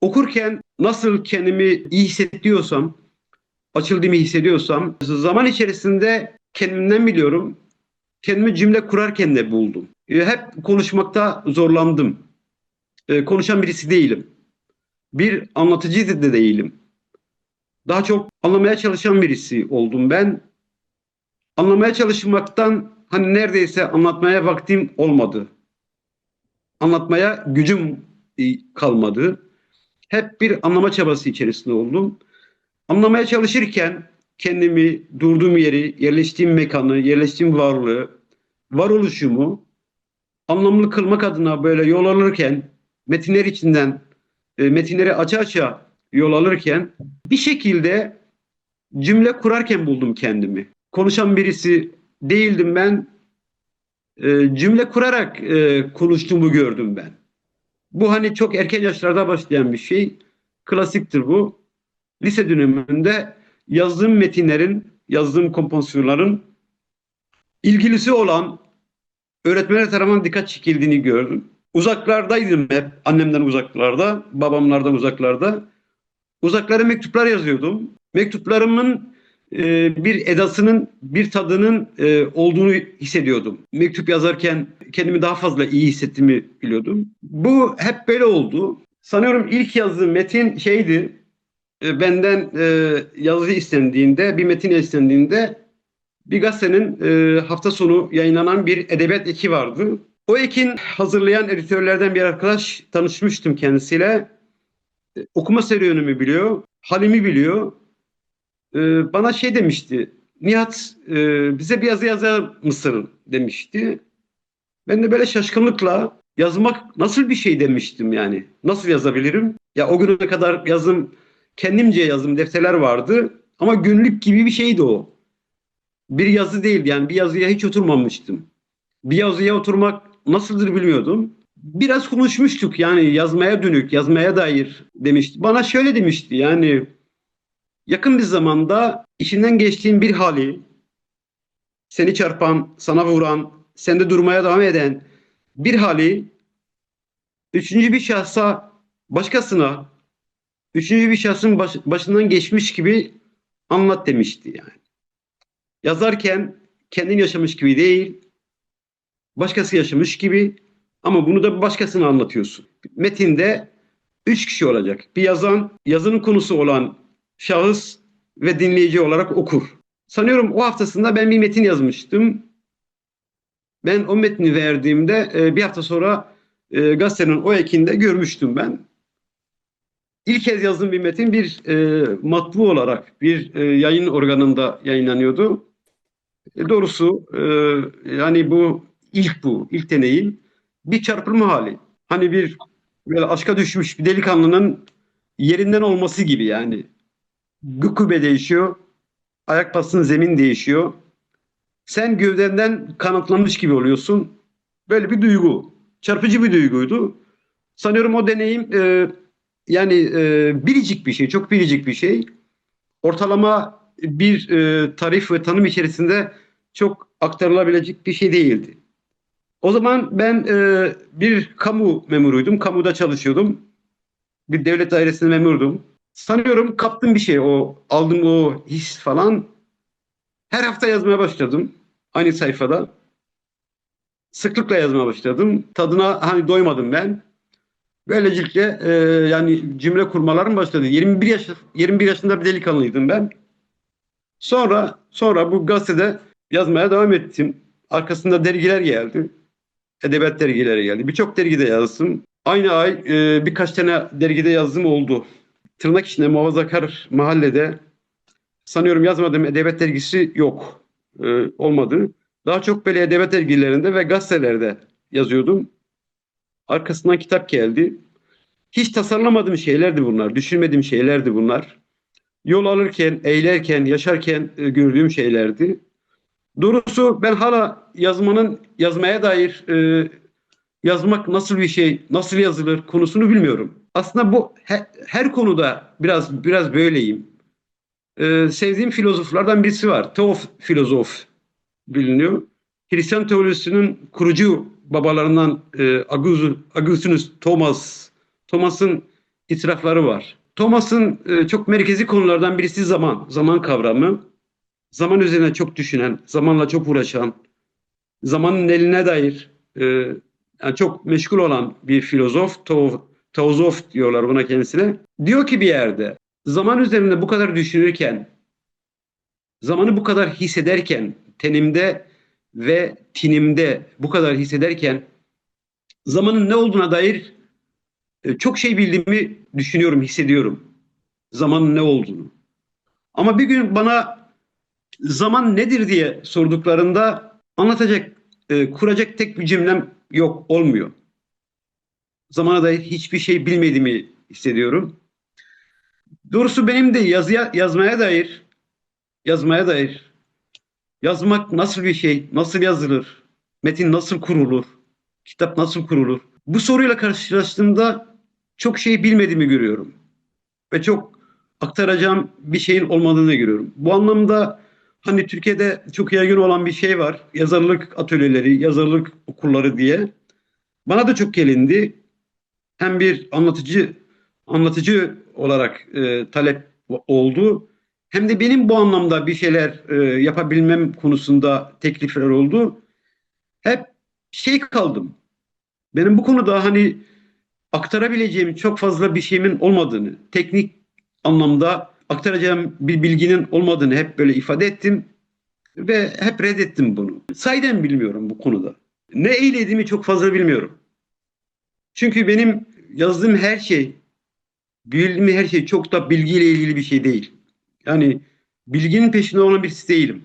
Okurken nasıl kendimi iyi hissediyorsam, açıldığımı hissediyorsam zaman içerisinde kendimden biliyorum. Kendimi cümle kurarken de buldum. E, Hep konuşmakta zorlandım. E, Konuşan birisi değilim. Bir anlatıcı da değilim. Daha çok anlamaya çalışan birisi oldum ben. Anlamaya çalışmaktan hani neredeyse anlatmaya vaktim olmadı. Anlatmaya gücüm e, kalmadı. Hep bir anlama çabası içerisinde oldum. Anlamaya çalışırken kendimi, durduğum yeri, yerleştiğim mekanı, yerleştiğim varlığı, varoluşumu anlamlı kılmak adına böyle yol alırken, metinler içinden e, metinleri aça aça yol alırken bir şekilde cümle kurarken buldum kendimi. Konuşan birisi değildim ben. E, cümle kurarak e, konuştuğumu gördüm ben. Bu hani çok erken yaşlarda başlayan bir şey. Klasiktir bu. Lise döneminde yazdığım metinlerin, yazdığım kompozisyonların ilgilisi olan öğretmenler tarafından dikkat çekildiğini gördüm. Uzaklardaydım hep. Annemden uzaklarda, babamlardan uzaklarda. Uzaklara mektuplar yazıyordum. Mektuplarımın e, bir edasının, bir tadının e, olduğunu hissediyordum. Mektup yazarken kendimi daha fazla iyi hissettiğimi biliyordum. Bu hep böyle oldu. Sanıyorum ilk yazdığım metin şeydi. e, benden yazı istendiğinde, bir metin istendiğinde bir gazetenin hafta sonu yayınlanan bir edebiyat eki vardı. O ekin hazırlayan editörlerden bir arkadaş tanışmıştım kendisiyle. Okuma serüvenimi biliyor, halimi biliyor. E, bana şey demişti, Nihat e, bize bir yazı yazar mısın demişti. Ben de böyle şaşkınlıkla yazmak nasıl bir şey demiştim yani. Nasıl yazabilirim? Ya o güne kadar yazım, kendimce yazım defterler vardı. Ama günlük gibi bir şeydi o. Bir yazı değil yani bir yazıya hiç oturmamıştım. Bir yazıya oturmak nasıldır bilmiyordum. Biraz konuşmuştuk yani yazmaya dönük, yazmaya dair demişti. Bana şöyle demişti yani yakın bir zamanda işinden geçtiğin bir hali, seni çarpan, sana vuran, sende durmaya devam eden bir hali üçüncü bir şahsa, başkasına, üçüncü bir şahsın baş- başından geçmiş gibi anlat demişti yani. Yazarken kendin yaşamış gibi değil, başkası yaşamış gibi ama bunu da başkasına anlatıyorsun. Metinde üç kişi olacak. Bir yazan, yazının konusu olan şahıs ve dinleyici olarak okur. Sanıyorum o haftasında ben bir metin yazmıştım. Ben o metni verdiğimde e, bir hafta sonra e, gazetenin o ekinde görmüştüm ben. İlk kez yazdığım bir metin bir e, matbu olarak bir yayın organında yayınlanıyordu. Doğrusu yani bu ilk bu, ilk deneyim bir çarpılma hali. Hani bir böyle aşka düşmüş bir delikanlının yerinden olması gibi yani. Gıkube değişiyor, ayak bastığın zemin değişiyor. Sen gövdenden kanatlanmış gibi oluyorsun. Böyle bir duygu. Çarpıcı bir duyguydu. Sanıyorum o deneyim e, yani e, biricik bir şey, çok biricik bir şey. Ortalama bir e, tarif ve tanım içerisinde çok aktarılabilecek bir şey değildi. O zaman ben e, bir kamu memuruydum. Kamuda çalışıyordum. Bir devlet dairesinde memurdum. Sanıyorum kaptım bir şey o aldım o his falan. Her hafta yazmaya başladım. Aynı sayfada. Sıklıkla yazmaya başladım. Tadına hani doymadım ben. Böylelikle e, yani cümle kurmalarım başladı. 21 yaş 21 yaşında bir delikanlıydım ben. Sonra sonra bu gazetede yazmaya devam ettim. Arkasında dergiler geldi. Edebiyat dergileri geldi. Birçok dergide yazdım. Aynı ay e, birkaç tane dergide yazdım oldu. Tırnak içinde muhafazakar mahallede sanıyorum yazmadığım edebiyat dergisi yok. E, olmadı. Daha çok böyle edebiyat dergilerinde ve gazetelerde yazıyordum. Arkasından kitap geldi. Hiç tasarlamadığım şeylerdi bunlar. Düşünmediğim şeylerdi bunlar. Yol alırken, eğlerken, yaşarken e, gördüğüm şeylerdi. Doğrusu ben hala yazmanın, yazmaya dair e, yazmak nasıl bir şey, nasıl yazılır konusunu bilmiyorum. Aslında bu he- her konuda biraz biraz böyleyim. E, sevdiğim filozoflardan birisi var. Teof filozof biliniyor. Hristiyan teolojisinin kurucu babalarından e, Augustinus Thomas. Thomas'ın itirafları var. Thomas'ın e, çok merkezi konulardan birisi zaman, zaman kavramı. Zaman üzerine çok düşünen, zamanla çok uğraşan, zamanın eline dair e, yani çok meşgul olan bir filozof, to, diyorlar buna kendisine. Diyor ki bir yerde, zaman üzerinde bu kadar düşünürken, zamanı bu kadar hissederken, tenimde ve tinimde bu kadar hissederken, zamanın ne olduğuna dair e, çok şey bildiğimi düşünüyorum, hissediyorum. Zamanın ne olduğunu. Ama bir gün bana zaman nedir diye sorduklarında anlatacak, e, kuracak tek bir cümlem yok, olmuyor. Zamana dair hiçbir şey bilmediğimi hissediyorum. Doğrusu benim de yazıya, yazmaya dair, yazmaya dair, yazmak nasıl bir şey, nasıl yazılır, metin nasıl kurulur, kitap nasıl kurulur? Bu soruyla karşılaştığımda çok şey bilmediğimi görüyorum. Ve çok aktaracağım bir şeyin olmadığını görüyorum. Bu anlamda hani Türkiye'de çok yaygın olan bir şey var. Yazarlık atölyeleri, yazarlık okulları diye. Bana da çok gelindi. Hem bir anlatıcı anlatıcı olarak e, talep oldu. Hem de benim bu anlamda bir şeyler e, yapabilmem konusunda teklifler oldu. Hep şey kaldım. Benim bu konuda hani aktarabileceğim çok fazla bir şeyimin olmadığını, teknik anlamda aktaracağım bir bilginin olmadığını hep böyle ifade ettim ve hep reddettim bunu. Sayden bilmiyorum bu konuda. Ne eylediğimi çok fazla bilmiyorum. Çünkü benim yazdığım her şey, bildiğim her şey çok da bilgiyle ilgili bir şey değil. Yani bilginin peşinde olan birisi değilim.